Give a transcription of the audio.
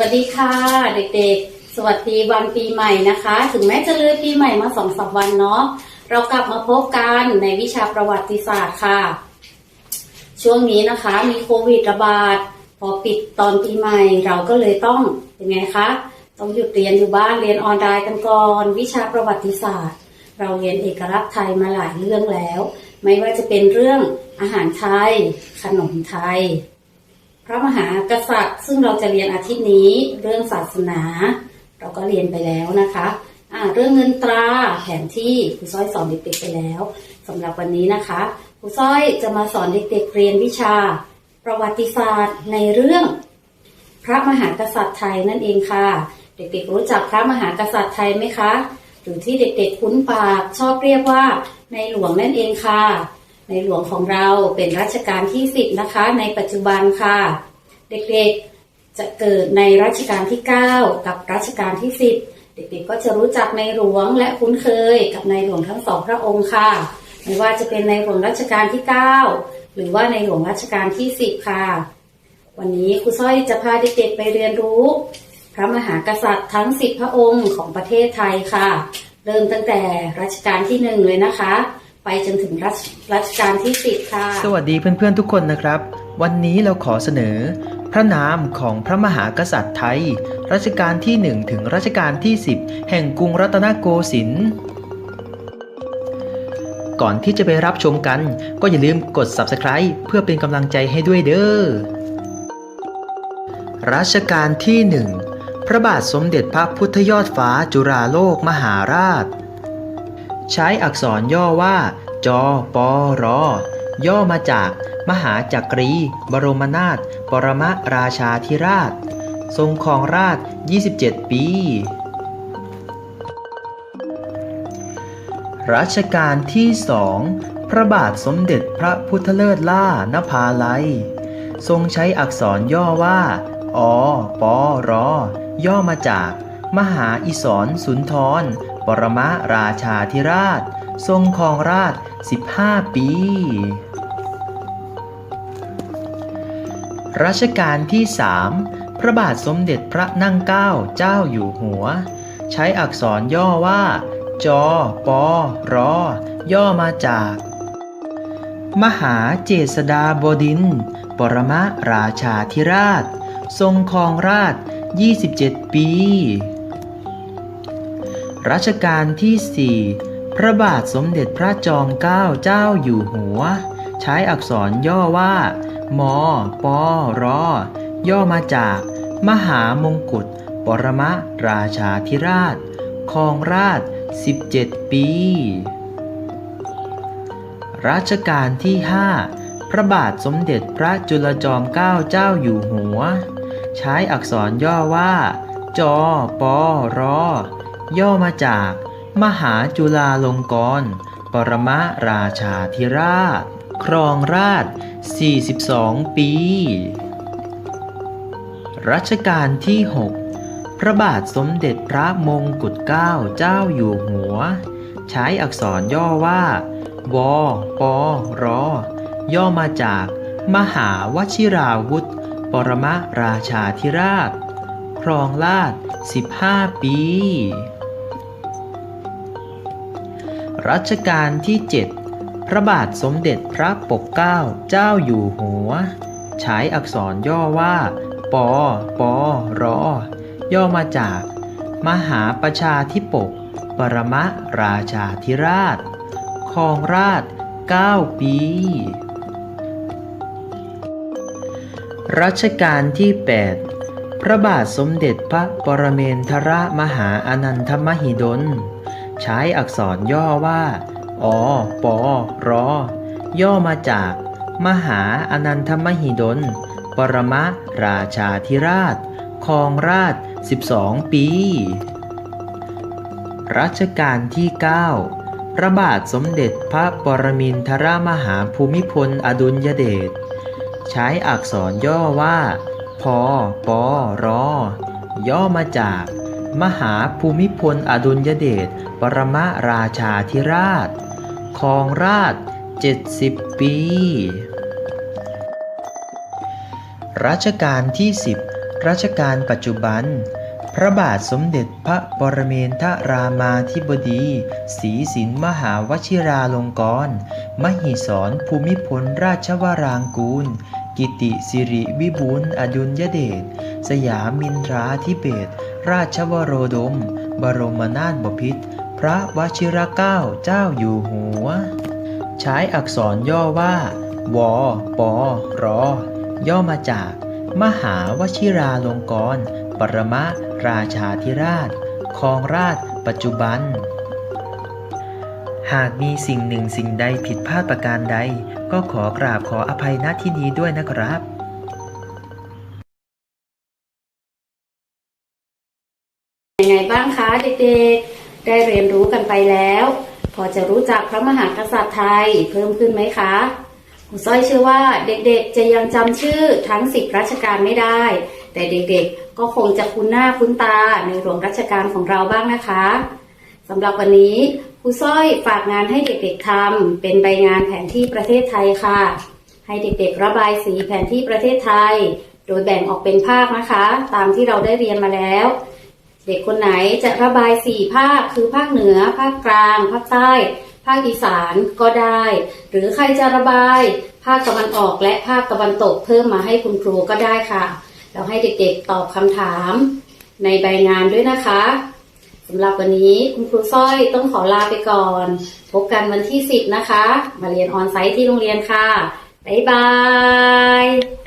วัสดีค่ะ เด็กๆ สวัสดีวันปีใหม่นะคะ ถึงแม้จะเลยปีใหม่มาสองสามวันเนาะเรากลับมาพบกันในวิชาประวัติศาสตร์ค่ะ ช่วงนี้นะคะมีโควิดระบาด พอปิดตอนปีใหม่เราก็เลยต้องเป็นไงคะต้องหยุดเรียนอยู่บ้านเรียนออนไลน์กันก่อนวิชาประวัติศาสตร์ เราเรียนเอกลักษณ์ไทยมาหลายเรื่องแล้ว ไม่ว่าจะเป็นเรื่องอาหารไทย ขนมไทย พระมหากษัตริย์ ซึ่งเราจะเรียนอาทิตย์นี้เรื่องศาสนา เราก็เรียนไปแล้วนะคะอ่าเรื่องเงินตราแผนที่ครูซ้อยสอนเด็กๆไปแล้วสำหรับวันนี้นะคะครูซ้อยจะมาสอนเด็กๆเรียนวิชา ประวัติศาสตร์ในเรื่อง พระมหากษัตริย์ไทยนั่นเองค่ะ เด็กๆรู้จักพระมหากษัตริย์ไทยไหมคะ หรือที่เด็กๆคุ้นปากชอบเรียกว่าในหลวงนั่นเองค่ะ ในหลวงของเราเป็นรัชกาลที่สิบนะคะ ในปัจจุบันค่ะ เด็กๆจะเกิดในรัชกาลที่ 9 กับรัชกาลที่ 10 เด็กๆก็จะรู้จักในหลวงและคุ้นเคยกับในหลวงทั้งสองพระองค์ค่ะไม่ว่าจะเป็นในหลวงรัชกาลที่ 9 หรือว่าในหลวงรัชกาลที่ 10 ค่ะ วันนี้ครูสร้อยจะพาเด็กๆไปเรียนรู้ พระมหากษัตริย์ทั้ง 10 พระองค์ของประเทศไทยค่ะ เริ่มตั้งแต่รัชกาลที่หนึ่งเลยนะคะ ไปจนถึงรัชรัชกาลที่10ค่ะ สวัสดีเพื่อนๆทุกคนนะครับ วันนี้เราขอเสนอ พระนามของพระมหากษัตริย์ไทย รัชกาลที่ 1 ถึงรัชกาลที่ 10 แห่งกรุงรัตนโกสินทร์ก่อนที่จะไปรับชมกัน ก็อย่าลืมกด subscribe เพื่อเป็นกำลังใจให้ด้วยเด้อรัชกาลที่ 1 พระบาทสมเด็จพระพุทธยอดฟ้าจุฬาโลกมหาราช ใช้อักษรย่อว่าจอปอรอย่อมาจาก มหาจักรี บรมนาถปรมราชาธิราช ทรงครองราช 27 ปี รัชกาลที่สองพระบาทสมเด็จพระพุทธเลิศล่านภาลัย ทรงใช้อักษรย่อว่าอปอรอย่อมาจาก มหาอิศรสุนทร ปรมราชาธิราช ทรงครองราช 15 ปี รัชกาลที่สามพระบาทสมเด็จพระนั่งเกล้าเจ้าอยู่หัว ใช้อักษรย่อว่า จอปอรอย่อมาจาก มหาเจษฎาบดิน ปรมราชาธิราช ทรงครองราช 27 ปี รัชกาลที่ 4 พระบาทสมเด็จพระจอมเกล้าเจ้าอยู่หัว ใช้อักษรย่อว่ามปรย่อมาจาก มหามงกุฎปรมราชาธิราชครองราช 17 ปี รัชกาลที่ 5 พระบาทสมเด็จพระจุลจอมเกล้าเจ้าอยู่หัว ใช้อักษรย่อว่า จอปอรอ ย่อมาจาก มหาจุฬาลงกรณ์ปรมาราชาธิราช ครองราช 42 ปี รัชกาลที่ 6 พระบาทสมเด็จพระมงกุฎเกล้าเจ้าอยู่หัว ใช้อักษรย่อว่า วปร ย่อมาจาก มหาวชิราวุธ ปรมาราชาธิราช ครองราช 15 ปี รัชกาลที่ 7 พระบาทสมเด็จพระปกเกล้าเจ้าอยู่หัว ใช้อักษรย่อว่าปปรย่อมาจาก มหาประชาธิปก ปรมราชาธิราชครองราช 9 ปี รัชกาลที่ 8 พระบาทสมเด็จพระปรเมนทรมหาอนันทมหิดล ใช้อักษรย่อว่า อปอรอย่อมาจาก มหาอนันทมหิดล ปรมราชาธิราชครองราช 12 ปี รัชกาลที่ 9 พระบาทสมเด็จพระปรมินทรมหาภูมิพลอดุลยเดช ใช้อักษรย่อว่า พอปอรอย่อมาจาก มหาภูมิพลอดุลยเดชปรมราชาธิราชครองราช 70 ปี รัชกาลที่ 10 รัชกาลปัจจุบัน พระบาทสมเด็จพระปรเมนทรามาธิบดีศรีสินมหาวชิราลงกรณ์มหิศรภูมิพลราชวรางกูล กิติสิริวิบูลอดุลยเดชสยามินทราธิเบศร ราชวโรดม บรมนาถบพิตรพระวชิรเกล้าเจ้าอยู่หัว ใช้อักษรย่อว่า วปรย่อมาจาก มหาวชิราลงกรณ์ปรมราชาธิราชครองราชปัจจุบัน หากมีสิ่งหนึ่งสิ่งใดผิดพลาดประการใด ก็ขอกราบขออภัยณที่นี้ด้วยนะครับ คะเด็กๆ ได้เรียนรู้กันไปแล้ว พอจะรู้จักพระมหากษัตริย์ไทยเพิ่มขึ้นไหมคะครูสร้อยเชื่อว่าเด็กๆ จะยังจำชื่อทั้งสิบรัชกาลไม่ได้ แต่เด็กๆ ก็คงจะคุ้นหน้าคุ้นตาในหลวงรัชกาลของเราบ้างนะคะสำหรับวันนี้ครูสร้อยฝากงานให้เด็กๆทำเป็นใบงานแผนที่ประเทศไทยค่ะ ให้เด็กๆ ระบายสีแผนที่ประเทศไทย โดยแบ่งออกเป็นภาคนะคะ ตามที่เราได้เรียนมาแล้ว เด็กคนไหนจะระบายสี่ภาคคือภาคเหนือ ภาคกลางภาคใต้ ภาคอีสานก็ได้ หรือใครจะระบายภาคตะวันออกและภาคตะวันตกเพิ่มมาให้คุณครูก็ได้ค่ะแล้วให้เด็กๆตอบคำถามในใบงานด้วยนะคะสำหรับวันนี้คุณครูสร้อยต้องขอลาไปก่อน พบกันวันที่ 10 นะคะ มาเรียนออนไซต์ที่โรงเรียนค่ะ บ๊ายบาย